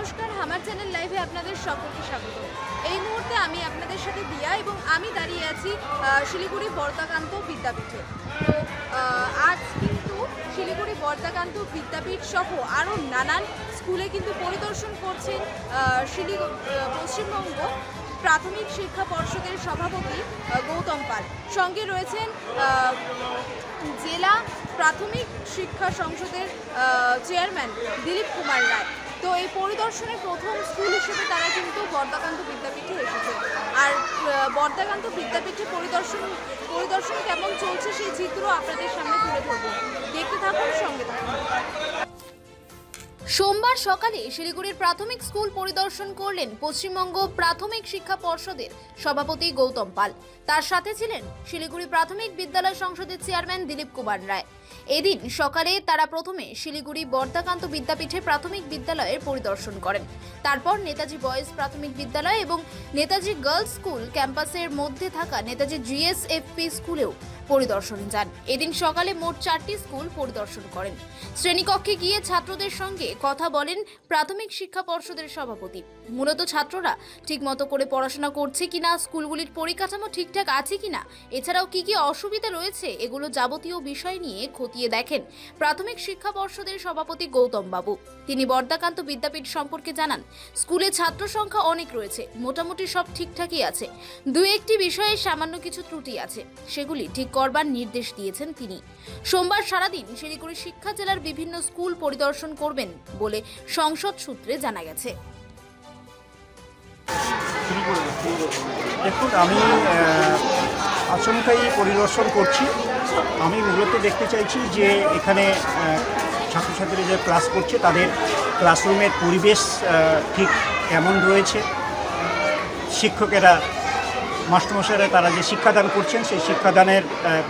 নমস্কার আমার চ্যানেল লাইভে আপনাদের সকলকে স্বাগত। এই মুহূর্তে আমি আপনাদের সাথে দিয়া এবং আমি দাঁড়িয়ে আছি শিলিগুড়ি বর্দাকান্ত বিদ্যাপীঠে। তো আজ কিন্তু শিলিগুড়ি বর্দাকান্ত বিদ্যাপীঠ সহ আরও নানান স্কুলে কিন্তু পরিদর্শন করছেন আহ, শিলি পশ্চিমবঙ্গ প্রাথমিক শিক্ষা পর্ষদের সভাপতি গৌতম পাল। সঙ্গে রয়েছেন জেলা প্রাথমিক শিক্ষা সংসদের চেয়ারম্যান দিলীপ কুমার রায়। তো এই পরিদর্শনের প্রথম স্কুল হিসেবে তারা কিন্তু বর্দাকান্ত বিদ্যাপীঠে এসেছে। আর বর্দাকান্ত বিদ্যাপীঠে পরিদর্শন পরিদর্শন কেমন চলছে সেই চিত্র আপনাদের সামনে তুলে ধরবো। দেখতে থাকুন, সঙ্গে থাকুন। সোমবার সকালে শিলিগুড়ির প্রাথমিক স্কুল পরিদর্শন করলেন পশ্চিমবঙ্গ প্রাথমিক শিক্ষা পর্ষদের সভাপতি গৌতম পাল। তার সাথে ছিলেন শিলিগুড়ি প্রাথমিক বিদ্যালয় সংসদের চেয়ারম্যান দিলীপ কুমার রায়। এদিন সকালে তারা প্রথমে শিলিগুড়ি বর্দাকান্ত বিদ্যাপীঠে প্রাথমিক বিদ্যালয়ের পরিদর্শন করেন। তারপর নেতাজি বয়েজ প্রাথমিক বিদ্যালয় এবং নেতাজি গার্লস স্কুল ক্যাম্পাসের মধ্যে থাকা নেতাজি জিএসএফপি স্কুলেও পরিদর্শন যান। এদিন সকালে মোট চারটি স্কুল পরিদর্শন করেন। শ্রেণীকক্ষে গিয়ে ছাত্রদের সঙ্গে কথা বলেন প্রাথমিক শিক্ষা পর্ষদের সভাপতি। মূলত ছাত্ররা ঠিকমতো করে পড়াশোনা করছে কিনা, স্কুলগুলির পরিকাঠামো ঠিকঠাক আছে কিনা, এছাড়াও কি কি অসুবিধা রয়েছে, এগুলো যাবতীয় বিষয় নিয়ে খতিয়ে দেখেন। প্রাথমিক শিক্ষা পর্ষদের সভাপতি গৌতম বাবু। তিনি বর্দাকান্ত বিদ্যাপীঠ সম্পর্কে জানান, স্কুলে ছাত্র সংখ্যা অনেক রয়েছে, মোটামুটি সব ঠিকঠাকই আছে। দু একটি বিষয়ে সামান্য কিছু ত্রুটি আছে, সেগুলি ঠিক করবার নির্দেশ দিয়েছেন তিনি। সোমবার সারাদিন শিলিগুড়ি শিক্ষা জেলার বিভিন্ন স্কুল পরিদর্শন করবেন বলে সংসদ সূত্রে জানা গেছে। দেখুন, আমি আচমকাই পরিদর্শন করছি। আমি মূলত দেখতে চাইছি যে এখানে ছাত্রছাত্রীরা যে ক্লাস করছে, তাদের ক্লাসরুমের পরিবেশ ঠিক কেমন রয়েছে? শিক্ষকেরা, মাস্টারমশাইরা, তারা যে শিক্ষাদান করছেন, সেই শিক্ষাদানের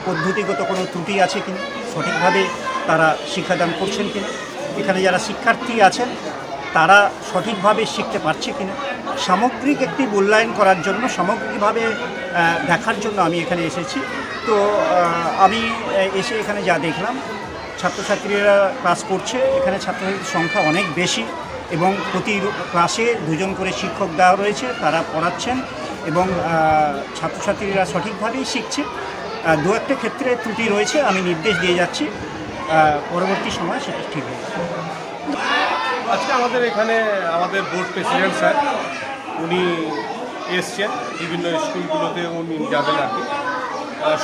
পদ্ধতিগত কোনো ত্রুটি আছে কিনা? সঠিকভাবে তারা শিক্ষাদান করছেন কিনা? এখানে যারা শিক্ষার্থী আছেন, তারা সঠিকভাবে শিখতে পারছে কিনা? সামগ্রিক একটি মূল্যায়ন করার জন্য, সামগ্রিকভাবে দেখার জন্য আমি এখানে এসেছি। তো আমি এসে এখানে যা দেখলাম, ছাত্রছাত্রীরা ক্লাস করছে, এখানে ছাত্রছাত্রীর সংখ্যা অনেক বেশি এবং প্রতি ক্লাসে দুজন করে শিক্ষক দেওয়া রয়েছে, তারা পড়াচ্ছেন এবং ছাত্রছাত্রীরা সঠিকভাবেই শিখছে। দু একটা ক্ষেত্রে ত্রুটি রয়েছে, আমি নির্দেশ দিয়ে যাচ্ছি পরবর্তী সময় সেটা ঠিক হয়ে আজকে আমাদের এখানে আমাদের বোর্ড প্রেসিডেন্ট স্যার, উনি এসছেন, বিভিন্ন স্কুলগুলোতে উনি যাবেন আর কি।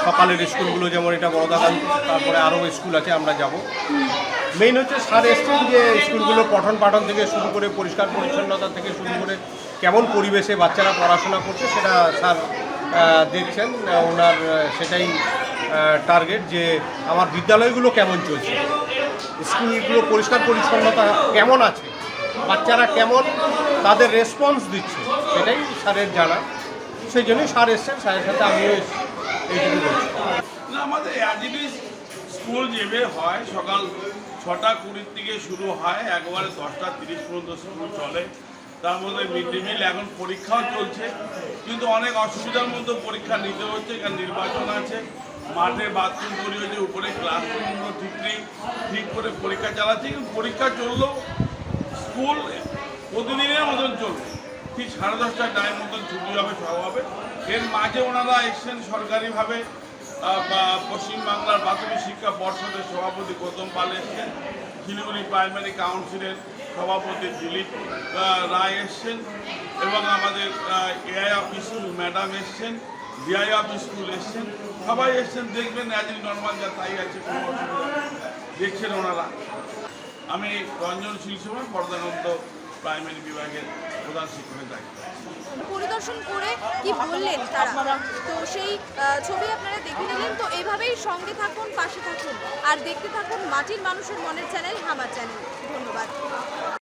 সকালের স্কুলগুলো যেমন এটা বড়দাকান্ত তারপরে আরও স্কুল আছে, আমরা যাব। মেইন হচ্ছে স্যার এসছেন যে স্কুলগুলো পঠন পাঠন থেকে শুরু করে পরিষ্কার পরিচ্ছন্নতা থেকে শুরু করে কেমন পরিবেশে বাচ্চারা পড়াশোনা করছে সেটা স্যার দেখছেন। ওনার সেটাই টার্গেট যে আমার বিদ্যালয়গুলো কেমন চলছে, স্কুলগুলো পরিষ্কার পরিচ্ছন্নতা কেমন আছে, বাচ্চারা কেমন, তাদের রেসপন্স দিচ্ছে, সেটাই স্যারের জানা। সেই জন্যই স্যার এসছেন স্যারের সাথে আমিও না, আমাদের অ্যাজ স্কুল যেভাবে হয়, সকাল ছটা কুড়ির থেকে শুরু হয়, একবারে দশটা তিরিশ পর্যন্ত স্কুল চলে। তার মধ্যে মিড ডে মিল এখন পরীক্ষাও চলছে। কিন্তু অনেক অসুবিধার মধ্যে পরীক্ষা নিতে হচ্ছে, কারণ নির্বাচন আছে। মাঠে বাথরুম তৈরি হয়েছে, উপরে ক্লাসরুমগুলো ঠিক নেই, ঠিক করে পরীক্ষা চালাচ্ছে। কিন্তু পরীক্ষা চললেও স্কুল প্রতিদিনের মতন চলবে। ঠিক সাড়ে দশটার টাইম মতন ছুটি হবে, সব হবে। এর মাঝে ওনারা এসছেন সরকারিভাবে পশ্চিমবাংলার প্রাথমিক শিক্ষা পর্ষদের সভাপতি গৌতম পাল এসছেন, শিলিগুড়ি প্রাইমারি কাউন্সিলের সভাপতি দিলীপ রায় এসছেন, এবং আমাদের এআই অফ স্কুল ম্যাডাম এসছেন ডিআই অফ স্কুল এসছেন, সবাই এসছেন, দেখবেন অ্যাজ নর্মাল যা তাই আছে দেখছেন ওনারা। আমি রঞ্জন শিলসভা পর্দানন্দ প্রাইমারি বিভাগের প্রধান পরিদর্শন করে কি বললেন তারা? তো সেই ছবি আপনারা দেখে নিলেন। তো এইভাবেই সঙ্গে থাকুন, পাশে থাকুন। আর দেখতে থাকুন মাটির মানুষের মনের চ্যানেল, হামার চ্যানেল। ধন্যবাদ।